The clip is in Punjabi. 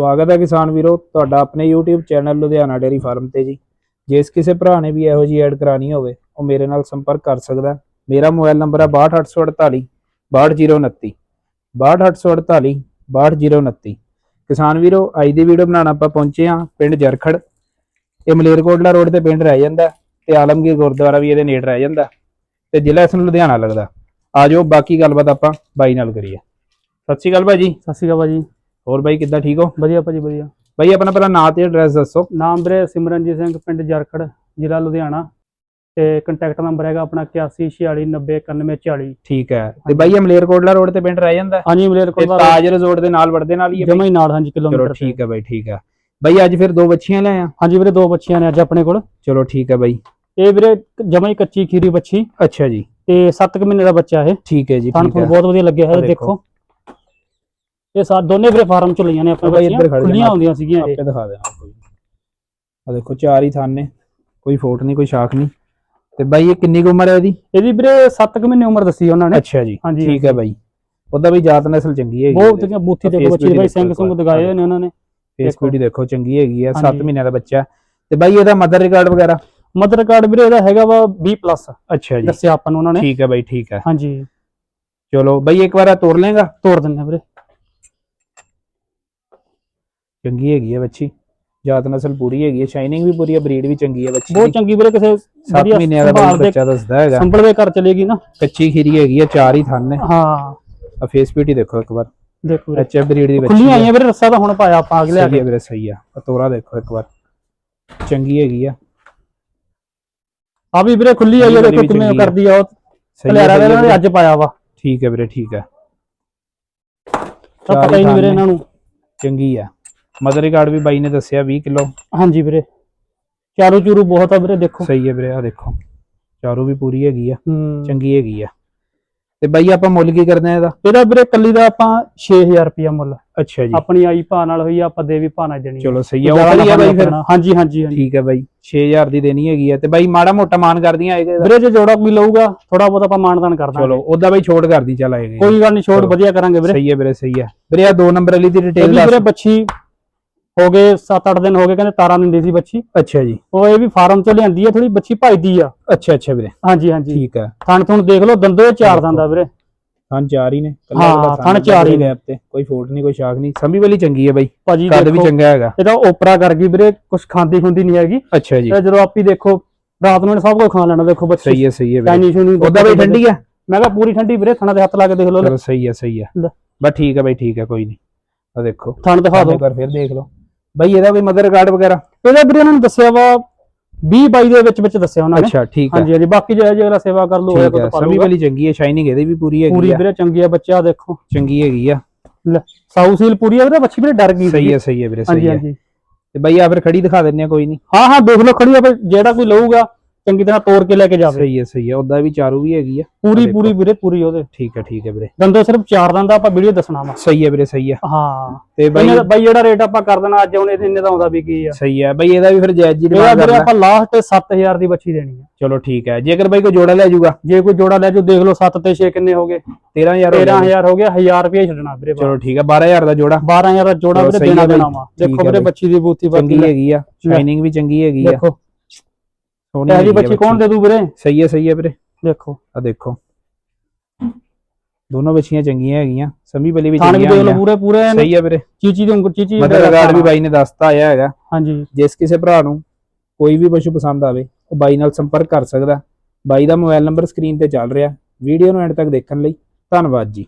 ਸਵਾਗਤ ਹੈ ਕਿਸਾਨ ਵੀਰੋ, ਤੁਹਾਡਾ ਆਪਣੇ YouTube channel Ludhiana dairy farm ਤੇ ਜੀ। ਜਿਸ ਕਿਸੇ ਭਰਾ ਨੇ ਵੀ ਇਹੋ ਜੀ ਐਡ ਕਰਾਣੀ ਹੋਵੇ, ਉਹ ਮੇਰੇ ਨਾਲ ਸੰਪਰਕ ਕਰ ਸਕਦਾ ਮੇਰਾ ਮੋਬਾਈਲ ਨੰਬਰ ਹੈ 62848 62029 62848 62029 ਕਿਸਾਨ ਵੀਰੋ, ਅੱਜ ਦੀ ਵੀਡੀਓ ਬਣਾਉਣ ਆਪਾਂ ਪਹੁੰਚੇ ਹਾਂ ਪਿੰਡ ਜਰਖੜ। ਇਹ ਮਲੇਰਕੋਟਲਾ ਰੋਡ ਤੇ ਪਿੰਡ ਰਹਿ ਜਾਂਦਾ ਹੈ ਤੇ ਆਲਮਗੀਰ ਗੁਰਦੁਆਰਾ ਵੀ ਇਹਦੇ ਨੇੜੇ ਰਹਿ ਜਾਂਦਾ ਹੈ ਤੇ ਜ਼ਿਲ੍ਹਾ ਇਸ ਨੂੰ ਲੁਧਿਆਣਾ ਲੱਗਦਾ ਆਜੋ ਬਾਕੀ ਗੱਲਬਾਤ ਆਪਾਂ ਬਾਈ ਨਾਲ ਕਰੀਏ। ਸਤਿ ਸ਼੍ਰੀ ਅਕਾਲ ਭਾਜੀ। ਸਤਿ ਸ਼੍ਰੀ ਅਕਾਲ ਭਾਜੀ। ਹੋਰ ਬਾਈ ਕਿੱਦਾਂ ਠੀਕ ਹੋ? ਵਧੀਆ ਭਾਜੀ ਵਧੀਆ। ਬਾਈ ਆਪਣਾ ਪਹਿਲਾਂ ਨਾਂ ਤੇ ਐਡਰੈਸ ਦੱਸੋ। ਨਾਮ ਵੀਰੇ ਸਿਮਰਨਜੀਤ ਸਿੰਘ ਪਿੰਡ ਜਰਖੜ ਜ਼ਿਲ੍ਹਾ ਲੁਧਿਆਣਾ। ਤੇ ਕੰਟੈਕਟ ਨੰਬਰ ਹੈਗਾ ਆਪਣਾ 8146909140 ਠੀਕ ਹੈ। ਤੇ ਬਾਈ ਇਹ ਮਲੇਰਕੋਟਲਾ ਰੋਡ ਤੇ ਪਿੰਡ ਰਹਿ ਜਾਂਦਾ? ਹਾਂਜੀ ਮਲੇਰ ਤੇ ਕੋਲ ਤਾਜ ਰਿਜ਼ੋਰਟ ਦੇ ਨਾਲ ਵੜਦੇ ਨਾਲ ਹੀ ਜਮਾ ਹੀ ਨਾਲ ਹਾਂਜੀ ਕਿਲੋਮੀਟਰ। ਠੀਕ ਹੈ ਬਾਈ ਠੀਕ ਹੈ। ਬਾਈ ਅੱਜ ਫਿਰ ਦੋ ਬੱਚੀਆਂ ਲੈ ਆ ਹਾਂਜੀ ਵੀਰੇ ਦੋ ਬੱਚੀਆਂ ਨੇ ਅੱਜ ਆਪਣੇ ਕੋਲ। ਚਲੋ ਠੀਕ ਹੈ ਬਾਈ। ਇਹ ਵੀਰੇ ਜਮਾ ਹੀ ਕੱਚੀ ਖੀਰੀ ਬੱਚੀ। ਅੱਛਾ ਜੀ। ਤੇ 7 ਮਹੀਨੇ ਦਾ ਬੱਚਾ ਇਹ। ਠੀਕ ਹੈ ਜੀ ਤੁਹਾਨੂੰ ਠੀਕ ਹੈ। ਬਹੁਤ ਵਧੀਆ ਲੱਗਿਆ ਹੈ ਦੇਖੋ। ਇਹ ਸਾ ਦੋਨੇ ਵੀਰੇ ਫਾਰਮ ਚ ਲਈਆਂ ਨੇ ਆਪਣੇ ਬਾਈ ਬੱਚੀਆਂ। ਇੱਧਰ ਖੜ ਖੁੱਲੀਆਂ। ਹੁੰਦੀਆਂ ਸੀਗੀਆਂ ਇਹ। ਆਪੇ ਦਿਖਾ ਕੋਈ। ਆ ਦੇਖੋ ਚਾਰ ਹੀ ਥਾਨ ਨੇ ਕੋਈ ਫੋਟ ਨਹੀਂ ਕੋਈ ਸ਼ਾਖ ਨਹੀਂ। ਤੇ ਬਾਈ ਇਹ ਕਿੰਨੀ ਕੁ ਉਮਰ ਹੈ ਇਹਦੀ ਇਹਦੀ ਵੀਰੇ 7 ਮਹੀਨੇ ਉਮਰ ਦੱਸੀ ਉਹਨਾਂ ਨੇ। ਅੱਛਾ ਜੀ ਠੀਕ ਹੈ ਬਾਈ। ਉਹਦਾ ਵੀ ਜਾਤ ਨਸਲ ਚੰਗੀ ਹੈਗੀ ਬਹੁਤ ਵਧੀਆ ਬੂਥੀ ਦੇਖੋ ਬੱਚੀ ਦੇ ਬਾਈ ਸਿੰਘ ਸੁੰਗ ਹੋਏ ਨੇ ਉਹਨਾਂ ਨੇ। ਫੇਸ। ਬਿਊਟੀ ਦੇਖੋ ਚੰਗੀ ਹੈਗੀ ਆ 7 ਹਾਂਜੀ। ਮਹੀਨਿਆਂ ਦਾ ਬੱਚਾ। ਤੇ ਬਾਈ ਇਹਦਾ ਮਦਰ ਰਿਕਾਰਡ ਵਗੈਰਾ? ਮਦਰ ਕਾਰਡ ਵੀਰੇ ਇਹਦਾ ਹੈਗਾ ਵਾ 20 ਪਲੱਸ ਅੱਛਾ ਜੀ। ਦੱਸਿਆ ਆਪਾਂ ਨੂੰ ਉਹਨਾਂ ਨੇ। ਠੀਕ ਹੈ ਬਾਈ ਠੀਕ ਹੈ। ਹਾਂਜੀ। ਚਲੋ ਬਾਈ ਇੱਕ ਵਾਰ ਤੋੜ ਲੇਗਾ ਤੋੜ ਦਿੰਦੇ ਵੀਰੇ। ਚੰਗੀ ਹੈਗੀ ਹੈ ਬੱਚੀ। ਜਾਤ ਨਸਲ ਪੂਰੀ ਹੈਗੀ ਹੈ ਸ਼ਾਈਨਿੰਗ ਵੀ ਪੂਰੀ ਹੈ ਬਰੀਡ ਵੀ ਚੰਗੀ ਹੈ ਬੱਚੀ ਬਹੁਤ ਚੰਗੀ ਵੀਰੇ ਕਿਸੇ 7 ਵਧੀਆ ਮਹੀਨਿਆਂ ਦਾ ਬੱਚਾ ਦੱਸਦਾ ਹੈਗਾ। ਸੰਭਲ ਦੇ ਘਰ ਚਲੇਗੀ ਨਾ। ਕੱਚੀ ਖੀਰੀ ਹੈਗੀ ਹੈ ਚਾਰ ਹੀ ਥਣ ਨੇ। ਹਾਂ। ਆ ਫੇਸ ਬਿਊਟੀ ਦੇਖੋ ਇੱਕ ਵਾਰ। ਦੇਖੋ ਵੀਰੇ। ਐਚਐਫ ਬਰੀਡ ਦੀ ਬੱਚੀ ਖੁੱਲੀਆਂ ਹੈ। ਆਈਆਂ ਵੀਰੇ ਰੱਸਾ ਤਾਂ ਹੁਣ ਪਾਇਆ ਆਪਾਂ ਅਗਲੇ ਆ ਕੇ। ਵੀਰੇ ਸਹੀ ਆ। ਤੋਰਾ ਦੇਖੋ ਇੱਕ ਵਾਰ। ਚੰਗੀ ਹੈਗੀ ਆ। ਆ ਵੀ ਵੀਰੇ ਖੁੱਲੀ ਆਈ ਆ ਖੁੱਲੀ ਦੇਖੋ ਕਿਵੇਂ। ਕਰਦੀ ਆ ਉਹ। ਦੇ ਇਹਨਾਂ ਨੇ ਅੱਜ ਪਾਇਆ ਵਾ। ਠੀਕ ਹੈ ਵੀਰੇ ਠੀਕ ਹੈ ਤਾਂ ਪਤਾ ਹੀ ਨਹੀਂ ਵੀਰੇ। ਇਹਨਾਂ ਨੂੰ। ਚੰਗੀ ਆ। ਮਦਰ ਰਿਕਾਰਡ ਵੀ ਬਾਈ ਨੇ ਦੱਸਿਆ 20 ਕਿਲੋ। ਹਾਂਜੀ ਵੀਰੇ। ਚਾਰੂ ਚੂਰੂ ਬਹੁਤ ਆ ਵੀਰੇ ਦੇਖੋ। ਸਹੀ ਹੈ ਵੀਰੇ ਆ ਦੇਖੋ। ਚਾਰੂ ਵੀ ਪੂਰੀ ਹੈਗੀ ਆ ਹੂੰ। ਚੰਗੀ ਹੈਗੀ ਆ। ਤੇ ਬਾਈ ਆਪਾਂ ਮੁੱਲ ਕੀ ਕਰਦੇ ਆ ਇਹਦਾ? ਇਹਦਾ ਵੀਰੇ ਕੱਲੀ ਦਾ ਆਪਾਂ 6000 ਰੁਪਿਆ ਮੁੱਲ। ਅੱਛਾ ਜੀ। ਆਪਣੀ ਆਈ ਭਾ ਨਾਲ ਹੋਈ ਆ, ਆਪਾਂ ਦੇ ਵੀ ਭਾ ਨਾਲ ਦੇਣੀ। ਚਲੋ ਸਹੀ ਆ ਉਹ ਜ਼ਿਆਦਾ ਕਰੀ ਆ ਬਾਈ ਫਿਰ। ਆਪਣਾ। ਹਾਂਜੀ ਹਾਂਜੀ ਹਾਂਜੀ। ਠੀਕ ਹੈ ਬਾਈ 6000 ਦੀ ਦੇਣੀ ਹੈਗੀ ਆ। ਤੇ ਬਾਈ ਮਾੜਾ ਮੋਟਾ ਮਾਨ ਕਰਦੀਆਂ ਆਏਗਾ ਇਹਦਾ? ਵੀਰੇ ਜੇ ਜੋੜਾ ਕੋਈ ਲਊਗਾ ਥੋੜਾ ਬਹੁਤ ਆਪਾਂ ਮਾਨਦਾਨ ਕਰ ਦਾਂਗੇ। ਚਲੋ ਉਹਦਾ ਬਾਈ ਛੋਟ ਕਰਦੀ ਚੱਲ ਆਏਗਾ ਕੋਈ ਗੱਲ ਨਹੀਂ ਛੋਟ। ਵਧੀਆ ਕਰਾਂਗੇ ਵੀਰੇ। ਸਹੀ ਹੈ ਵੀਰੇ ਸਹੀ ਹੈ। ਵੀਰੇ ਆ ਦੋ ਨੰਬਰ ਵਾਲੀ ਦੀ ਡਿਟੇਲ ਇਹਦੀ ਦੱਸ ਵੀਰੇ ਬੱਚੀ ਹੋ ਗਏ 7-8 ਦਿਨ ਹੋ ਗਏ ਕਹਿੰਦੇ ਤਾਰਾਂ ਦਿੰਦੀ ਸੀ ਬੱਚੀ। ਅੱਛਾ ਜੀ। ਉਹ ਇਹ ਵੀ ਫਾਰਮ ਚ ਲਿਆਂਦੀ ਆ ਥੋੜੀ ਬੱਚੀ ਭਜਦੀ ਆ। ਅੱਛਾ ਅੱਛਾ ਵੀਰੇ। ਹਾਂਜੀ ਹਾਂਜੀ। ਠੀਕ ਹੈ ਥਣ ਥਣ ਦੇਖ ਲਓ ਦੰਦੋਂ ਚਾਰ ਦੰਦਾ ਵੀਰੇ। ਥਣ ਚਾਰ ਹੀ ਨੇ ਹਾਂ, ਥਣ ਚਾਰ ਹੀ ਨੇ। ਤੇ ਕੋਈ ਫੋਟ ਨਹੀਂ ਕੋਈ ਸ਼ਾਖ ਨਹੀਂ। ਸੰਭੀ ਵਾਲੀ ਚੰਗੀ ਹੈ ਬਾਈ। ਕੱਦ ਵੀ ਚੰਗਾ ਹੈਗਾ। ਇਹਦਾ ਓਪਰਾ ਕਰ ਗਈ ਵੀਰੇ ਕੁਝ ਖਾਂਦੀ ਖੁੰਦੀ ਨਹੀਂ ਹੈਗੀ। ਅੱਛਾ ਜੀ। ਤੇ ਜਦੋਂ ਆਪੀ ਦੇਖੋ ਰਾਤ ਨੂੰ ਸਭ ਕੁਝ ਖਾ ਲੈਣਾ ਦੇਖੋ ਬੱਚੀ। ਸਹੀ ਹੈ ਸਹੀ ਹੈ ਵੀਰੇ। ਉਹਦਾ ਬਾਈ ਠੰਡੀ ਹੈ ਮੈਂ ਕਿਹਾ ਪੂਰੀ ਠੰਡੀ ਵੀਰੇ ਥਣਾ ਦੇ ਹੱਥ ਲਾ ਕੇ ਦੇਖ ਲਓ। ਚਲੋ ਸਹੀ ਹੈ ਸਹੀ ਹੈ। ਬਸ ਠੀਕ ਹੈ ਬਾਈ ਠੀਕ ਹੈ ਕੋਈ ਨਹੀਂ। ਆ ਦੇਖੋ। ਥਣ ਦਿਖਾ ਇੱਕ ਦਿਓ। ਵਾਰ ਫਿਰ ਦੇਖ ਲਓ। ਬਾਈ ਇਹਦਾ ਕੋਈ ਮਦਰ ਰਿਕਾਰਡ ਵਗੈਰਾ। ਇਹਦਾ ਵੀਰੇ ਇਹਨਾਂ ਨੇ ਦੱਸਿਆ ਵਾ 20 22 ਦੇ ਵਿੱਚ ਵਿੱਚ ਦੱਸਿਆ ਉਹਨਾਂ ਨੇ। ਅੱਛਾ ਠੀਕ ਹੈ ਹਾਂਜੀ ਹਾਂਜੀ ਬਾਕੀ ਜੇ ਜੇ ਅਗਲਾ ਸੇਵਾ ਕਰ ਲੂ ਹੋਇਆ ਤਾਂ ਸੰਭੀ ਵਾਲੀ ਚੰਗੀ ਹੈ ਸ਼ਾਈਨਿੰਗ ਇਹਦੀ ਵੀ ਪੂਰੀ ਹੈਗੀ ਪੂਰੀ ਆ। ਵੀਰੇ ਚੰਗੀ ਆ ਬੱਚਾ ਦੇਖੋ। ਚੰਗੀ ਹੈਗੀ ਆ। ਸਾਊ ਸੀਲ ਪੂਰੀ ਆ ਵੀਰੇ ਬੱਚੀ ਵੀਰੇ ਡਰ ਗਈ ਸਹੀ। ਹੈ ਸਹੀ ਹੈ ਵੀਰੇ ਹਾਂਜੀ ਸਹੀ ਹੈ ਹਾਂਜੀ। ਤੇ ਬਾਈ ਆ ਫਿਰ ਖੜੀ ਦਿਖਾ ਦਿੰਨੇ ਆ ਕੋਈ ਨਹੀਂ ਹਾਂ ਹਾਂ ਦੇਖ ਲਓ ਖੜੀ ਆ ਫਿਰ ਜਿਹੜਾ ਕੋਈ ਲਊਗਾ ਚੰਗੀ ਤਰ੍ਹਾਂ ਤੋੜ ਕੇ ਲੈ ਕੇ ਜਾਵੇ। ਸਹੀ ਹੈ ਸਹੀ ਹੈ। ਉਹਦਾ ਵੀ ਚਾਰੂ ਵੀ ਹੈਗੀ ਆ। ਪੂਰੀ। ਪੂਰੀ ਵੀਰੇ ਪੂਰੀ ਉਹਦੇ। ਠੀਕ ਹੈ ਠੀਕ ਹੈ ਵੀਰੇ। ਦੰਦੋਂ ਸਿਰਫ ਚਾਰ ਦੰਦ ਆਪਾਂ ਵੀਡੀਓ ਦੱਸਣਾ ਵਾ। ਸਹੀ ਹੈ ਵੀਰੇ ਸਹੀ ਹੈ। ਹਾਂ। ਤੇ ਬਾਈ ਬਾਈ ਜਿਹੜਾ ਰੇਟ ਆਪਾਂ ਕਰ ਦੇਣਾ ਅੱਜ ਉਹਨੇ ਇੰਨੇ ਦਾ ਆਉਂਦਾ ਵੀ ਕੀ ਆ। ਸਹੀ ਹੈ। ਬਾਈ ਇਹਦਾ ਵੀ ਫਿਰ ਜਾਇਜ਼ ਜੀ ਡਿਮਾਂਡ ਵੀਰੇ ਕਰਨਾ। ਆਪਾਂ ਲਾਸਟ 7000 ਦੀ ਬੱਚੀ ਦੇਣੀ ਆ। ਚਲੋ ਠੀਕ ਹੈ। ਜੇਕਰ ਬਾਈ ਕੋਈ ਜੋੜਾ ਲੈ ਜਾਊਗਾ। ਜੇ ਕੋਈ ਜੋੜਾ ਲੈ ਜਾਓ ਦੇਖ ਲਓ 7 ਤੇ 6 ਕਿੰਨੇ ਹੋ ਗਏ। 13000 ਹੋ ਗਿਆ 13000 ਹੋ ਗਿਆ 1000 ਰੁਪਏ ਛੱਡਣਾ ਵੀਰੇ ਚਲੋ ਠੀਕ ਹੈ। 12000 ਦਾ ਜੋੜਾ। 12000 ਦਾ ਜੋੜਾ ਵੀਰੇ ਦੇਣਾ। ਦੇਣਾ ਵਾ। ਦੇਖੋ ਵੀਰੇ। ਬੱਚੀ ਦੀ ਬੂਥੀ ਬਾਕੀ ਹੈਗੀ ਆ। ਸ਼ਾਈਨਿੰਗ ਵੀ ਚੰਗੀ ਹੈਗੀ ਆ। ਦੇਖੋ। ਸੋਹਣੀ ਇਹ ਜੀ ਬੱਚੀ ਕੌਣ ਦੇ ਦੂ ਵੀਰੇ? ਸਹੀ ਹੈ ਸਹੀ ਹੈ ਵੀਰੇ। ਦੇਖੋ। ਆ ਦੇਖੋ। ਦੋਨੋਂ ਬੱਚੀਆਂ ਚੰਗੀਆਂ ਹੈਗੀਆਂ। ਸਮੀ ਬਲੀ ਵੀ ਚੰਗੀਆਂ ਹੈਗੀਆਂ ਪੂਰੇ ਪੂਰੇ ਸਹੀ ਹੈ ਵੀਰੇ। ਚੀਚੀ ਦੇ ਉਂਗਲ ਚੀਚੀ ਮਦਰ ਰਿਕਾਰਡ ਵੀ ਬਾਈ ਨੇ ਦੱਸਤਾ ਆਇਆ ਹੈਗਾ। ਹਾਂਜੀ। ਜਿਸ ਕਿਸੇ ਭਰਾ ਨੂੰ ਕੋਈ ਵੀ ਪਸ਼ੂ ਪਸੰਦ ਆਵੇ ਉਹ ਬਾਈ ਨਾਲ ਸੰਪਰਕ ਕਰ ਸਕਦਾ। ਬਾਈ ਦਾ ਮੋਬਾਈਲ ਨੰਬਰ ਸਕਰੀਨ ਤੇ ਚੱਲ ਰਿਹਾ। ਵੀਡੀਓ ਨੂੰ ਐਂਡ ਤੱਕ ਦੇਖਣ ਲਈ। ਧੰਨਵਾਦ ਜੀ।